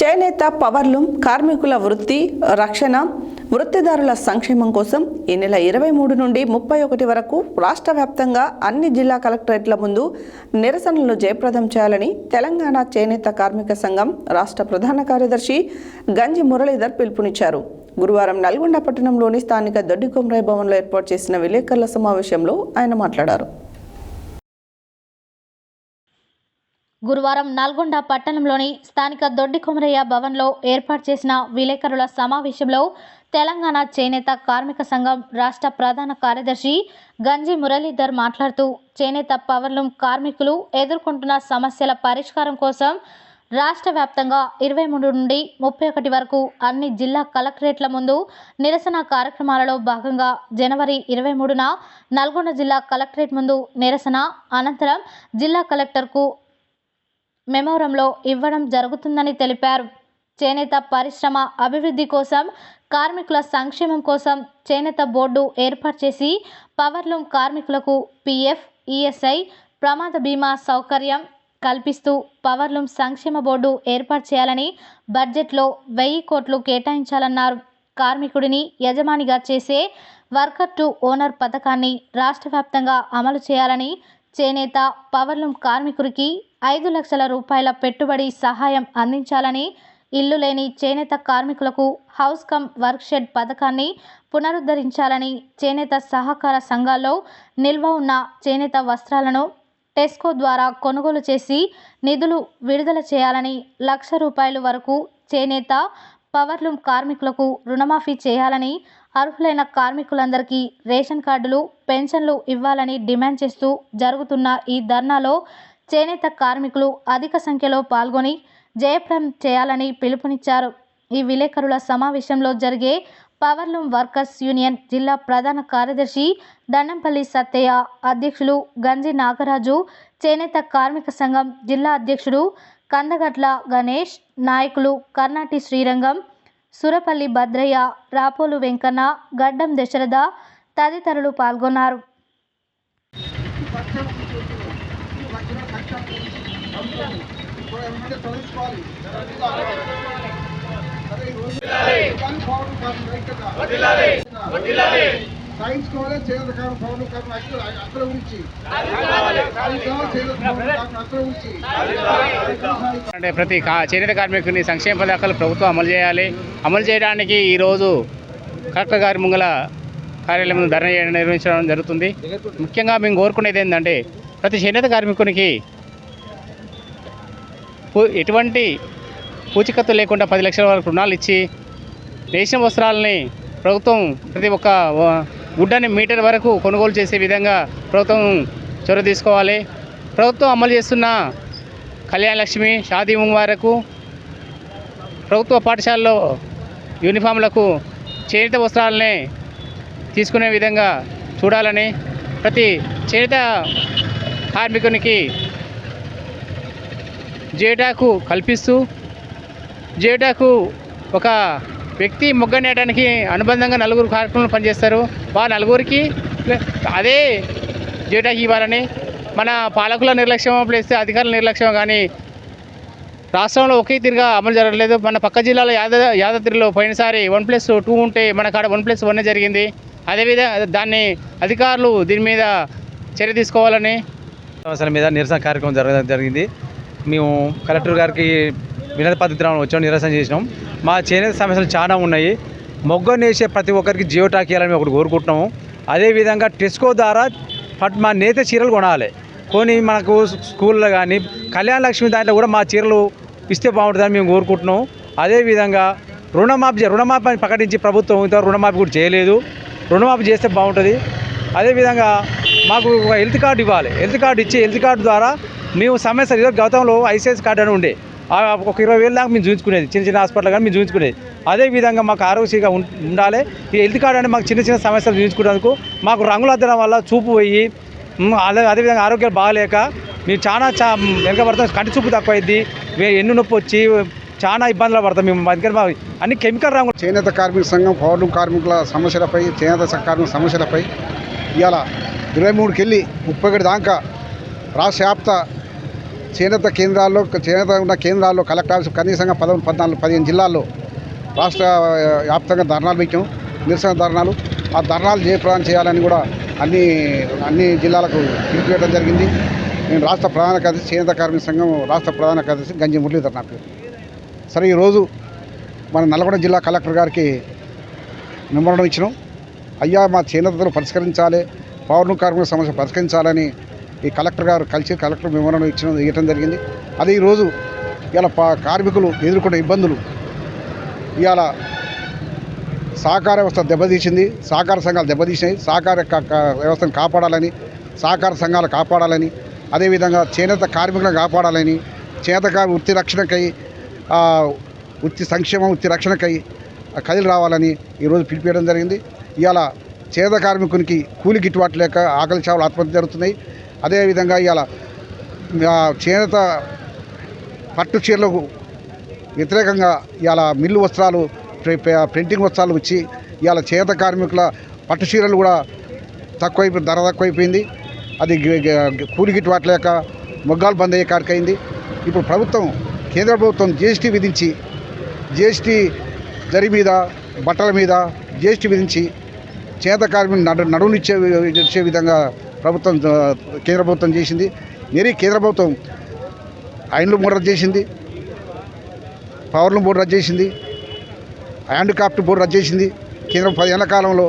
చేనేత పవర్లూమ్ కార్మికుల వృత్తి రక్షణ వృత్తిదారుల సంక్షేమం కోసం ఈ నెల ఇరవై మూడు నుండి ముప్పై ఒకటి వరకు రాష్ట్ర వ్యాప్తంగా అన్ని జిల్లా కలెక్టరేట్ల ముందు నిరసనలు జయప్రదం చేయాలని తెలంగాణ చేనేత కార్మిక సంఘం రాష్ట్ర ప్రధాన కార్యదర్శి గంజి మురళీధర్ పిలుపునిచ్చారు. గురువారం నల్గొండ పట్టణంలోని స్థానిక దొడ్డికొమరాయి భవన్లో ఏర్పాటు చేసిన విలేకరుల సమావేశంలో ఆయన మాట్లాడారు. గురువారం నల్గొండ పట్టణంలోని స్థానిక దొడ్డి కొమరయ్య భవన్లో ఏర్పాటు చేసిన విలేకరుల సమావేశంలో తెలంగాణ చేనేత కార్మిక సంఘం రాష్ట్ర ప్రధాన కార్యదర్శి గంజి మురళీధర్ మాట్లాడుతూ చేనేత పవర్లూమ్ కార్మికులు ఎదుర్కొంటున్న సమస్యల పరిష్కారం కోసం రాష్ట్ర వ్యాప్తంగా ఇరవై మూడు నుండి ముప్పై ఒకటి వరకు అన్ని జిల్లా కలెక్టరేట్ల ముందు నిరసన కార్యక్రమాలలో భాగంగా జనవరి ఇరవై మూడున నల్గొండ జిల్లా కలెక్టరేట్ ముందు నిరసన అనంతరం జిల్లా కలెక్టర్కు మెమోరంలో ఇవ్వడం జరుగుతుందని తెలిపారు. చేనేత పరిశ్రమ అభివృద్ధి కోసం కార్మికుల సంక్షేమం కోసం చేనేత బోర్డు ఏర్పాటు చేసి పవర్లూమ్ కార్మికులకు పీఎఫ్ ఈఎస్ఐ ప్రమాద బీమా సౌకర్యం కల్పిస్తూ పవర్లూమ్ సంక్షేమ బోర్డు ఏర్పాటు చేయాలని బడ్జెట్లో వెయ్యి కోట్లు కేటాయించాలన్నారు. కార్మికుడిని యజమానిగా చేసే వర్కర్ టు ఓనర్ పథకాన్ని రాష్ట్ర వ్యాప్తంగా అమలు చేయాలని చేనేత పవర్లూమ్ కార్మికుడికి ఐదు లక్షల రూపాయల పెట్టుబడి సహాయం అందించాలని ఇల్లు లేని చేనేత కార్మికులకు హౌస్ కమ్ వర్క్ షెడ్ పథకాన్ని పునరుద్ధరించాలని చేనేత సహకార సంఘాల్లో నిల్వ ఉన్న చేనేత వస్త్రాలను టెస్కో ద్వారా కొనుగోలు చేసి నిధులు విడుదల చేయాలని లక్ష రూపాయల వరకు చేనేత పవర్లూమ్ కార్మికులకు రుణమాఫీ చేయాలని అర్హులైన కార్మికులందరికీ రేషన్ కార్డులు పెన్షన్లు ఇవ్వాలని డిమాండ్ చేస్తూ జరుగుతున్న ఈ ధర్నాలో చేనేత కార్మికులు అధిక సంఖ్యలో పాల్గొని జయప్రం చేయాలని పిలుపునిచ్చారు. ఈ విలేకరుల సమావేశంలో జరిగే పవర్లూమ్ వర్కర్స్ యూనియన్ జిల్లా ప్రధాన కార్యదర్శి దండంపల్లి సత్తయ్య అధ్యక్షులు గంజి నాగరాజు చేనేత కార్మిక సంఘం జిల్లా అధ్యక్షుడు కందగట్ల గణేష్ నాయకులు కర్ణాటి శ్రీరంగం సురపల్లి భద్రయ్య రాపోలు వెంకన్న గడ్డం దశరథ తదితరులు పాల్గొన్నారు. సైన్స్ కాలేజ్ చేయాలి కాదు పౌరులు కాదు అక్కడ ఉంచి అంటే ప్రతి చేనేత కార్మికుని సంక్షేమ పథకాలు ప్రభుత్వం అమలు చేయాలి. అమలు చేయడానికి ఈరోజు కలెక్టర్ గారి ముంగల కార్యాలయం ధర్నా చేయడం నిర్వహించడం జరుగుతుంది. ముఖ్యంగా మేము కోరుకునేది ఏంటంటే ప్రతి చేనేత కార్మికునికి ఎటువంటి పూచికత్తు లేకుండా పది లక్షల వరకు రుణాలు ఇచ్చి రేషన్ వస్త్రాలని ప్రభుత్వం ప్రతి ఒక్క గుడ్డని మీటర్ వరకు కొనుగోలు చేసే విధంగా ప్రభుత్వం చొరవ తీసుకోవాలి. ప్రభుత్వం అమలు చేస్తున్న కళ్యాణ లక్ష్మి షాదీ వరకు ప్రభుత్వ పాఠశాలలో యూనిఫామ్లకు చేనేత వస్త్రాలనే తీసుకునే విధంగా చూడాలని ప్రతి చేనేత కార్మికునికి జేటాకు కల్పిస్తూ జేటాకు ఒక వ్యక్తి మొగ్గ నేయడానికి అనుబంధంగా నలుగురు కార్యక్రమాలు పనిచేస్తారు. ఆ నలుగురికి అదే జేటాకి ఇవ్వాలని మన పాలకుల నిర్లక్ష్యం ప్లేస్తే అధికారుల నిర్లక్ష్యం కానీ రాష్ట్రంలో ఒకే తీరుగా అమలు జరగలేదు. మన పక్క జిల్లాలో యాద యాదాద్రిలో పోయినసారి వన్ ప్లస్ టూ ఉంటే మన కాడ వన్ ప్లస్ వన్ జరిగింది. అదేవిధంగా దాన్ని అధికారులు దీని మీద చర్య తీసుకోవాలని సమస్యల మీద నిరసన కార్యక్రమం జరగడం జరిగింది. మేము కలెక్టర్ గారికి వినతి పత్రం వచ్చాం నిరసన చేసినాం. మా చేనేత సమస్యలు చాలా ఉన్నాయి. మొగ్గ నేసే ప్రతి ఒక్కరికి జియో టాక్ ఒకటి కోరుకుంటున్నాము. అదేవిధంగా టెస్కో ద్వారా పట్ మా నేత చీరలు కొనాలి. కొని మనకు స్కూల్లో కానీ కళ్యాణ లక్ష్మి దాంట్లో కూడా మా చీరలు ఇస్తే బాగుంటుందని మేము కోరుకుంటున్నాం అదేవిధంగా రుణమాఫీ రుణమాఫీ ప్రకటించి ప్రభుత్వం ఇంతవరకు రుణమాఫీ కూడా చేయలేదు. రుణమాఫీ చేస్తే బాగుంటుంది. అదేవిధంగా మాకు ఒక హెల్త్ కార్డు ఇవ్వాలి. హెల్త్ కార్డు ఇచ్చి హెల్త్ కార్డు ద్వారా మేము సమస్య ఇదివరకు గతంలో ఐసీఐసీ కార్డు అని ఉండే. ఒక ఇరవై వేలు దాకా మేము చూపించుకునేది చిన్న చిన్న హాస్పిటల్ కానీ మేము చూపించుకునేది అదేవిధంగా మాకు ఆరోగ్యంగా ఉండాలి. ఈ హెల్త్ కార్డు అంటే మాకు చిన్న చిన్న సమస్యలు చూపించుకునేందుకు మాకు రంగులు అద్దడం వల్ల చూపు పోయి అదే అదేవిధంగా ఆరోగ్యాలు బాగాలేక మేము చాలా చా వెనకబడతాం. కంటి చూపు తక్కువైద్ది. ఎన్ను నొప్పి వచ్చి చాలా ఇబ్బందులు పడతాం మేము. అందుకని మా అన్ని కెమికల్ రంగులు చేనేత కార్మిక సంఘం పౌరులు కార్మికుల సమస్యలపై చేనేత కార్మిక సమస్యలపై ఇవాళ ఇరవై మూడుకి వెళ్ళి ముప్పై ఒకటి దాకా రాష్ట్ర వ్యాప్త చేనేత కేంద్రాల్లో చేనేత ఉన్న కేంద్రాల్లో కలెక్టర్ ఆఫీస్ కనీసంగా పదమూడు పద్నాలుగు పదిహేను జిల్లాల్లో రాష్ట్ర వ్యాప్తంగా ధర్నాలు పెట్టాం నిరసన ధర్నాలు. ఆ ధర్నాలు జయప్రదం చేయాలని కూడా అన్ని అన్ని జిల్లాలకు పిలిపివేయడం జరిగింది. నేను రాష్ట్ర ప్రధాన కార్యదర్శి చేనేత కార్మిక సంఘం రాష్ట్ర ప్రధాన కార్యదర్శి గంజి మురళీధర్ నా పేరు. సరే ఈరోజు మన నల్గొండ జిల్లా కలెక్టర్ గారికి మెమరణం ఇచ్చినాం. అయ్యా మా చేనేతలు పరిష్కరించాలి పౌర్ణ కార్మిక సమస్య పరిష్కరించాలని ఈ కలెక్టర్ గారు కలిసి కలెక్టర్ మెమోరం ఇచ్చిన ఇవ్వడం జరిగింది. అదే ఈరోజు ఇలా పా కార్మికులు ఎదుర్కొన్న ఇబ్బందులు ఇవాళ సహకార వ్యవస్థ దెబ్బతీసింది. సహకార సంఘాలు దెబ్బతీసినాయి. సహకార వ్యవస్థను కాపాడాలని సహకార సంఘాలు కాపాడాలని అదేవిధంగా చేనేత కార్మికులను కాపాడాలని చేత వృత్తి రక్షణకై వృత్తి సంక్షేమం వృత్తి రక్షణకై కదిలి రావాలని ఈరోజు పిలిపేయడం జరిగింది. ఇవాళ చేత కార్మికునికి కూలి గిట్టుబాటు లేక ఆకలి చావులు ఆత్మహత్య జరుగుతున్నాయి. అదేవిధంగా ఇవాళ చేనేత పట్టు చీరలకు వ్యతిరేకంగా ఇవాళ మిల్లు వస్త్రాలు ప్రింటింగ్ వస్త్రాలు వచ్చి ఇవాళ చేత కార్మికుల పట్టు చీరలు కూడా తక్కువైపోయి ధర తక్కువైపోయింది. అది కూలి గిట్టుబాటు లేక మొగ్గాలు బంద్ అయ్యే కాడికైంది. ఇప్పుడు ప్రభుత్వం కేంద్ర ప్రభుత్వం జిఎస్టీ విధించి జిఎస్టీ జరి మీద బట్టల మీద జిఎస్టీ విధించి చేత కార్మికులు నడు నడువునిచ్చే ఇచ్చే విధంగా ప్రభుత్వం కేంద్ర ప్రభుత్వం చేసింది. మరి కేంద్ర ప్రభుత్వం ఐన్లు మూడు రద్దు చేసింది. పవర్లు బోర్డు రద్దు చేసింది. హ్యాండ్క్రాఫ్ట్ బోర్డు రద్దు చేసింది. కేంద్రం పదేళ్ళ కాలంలో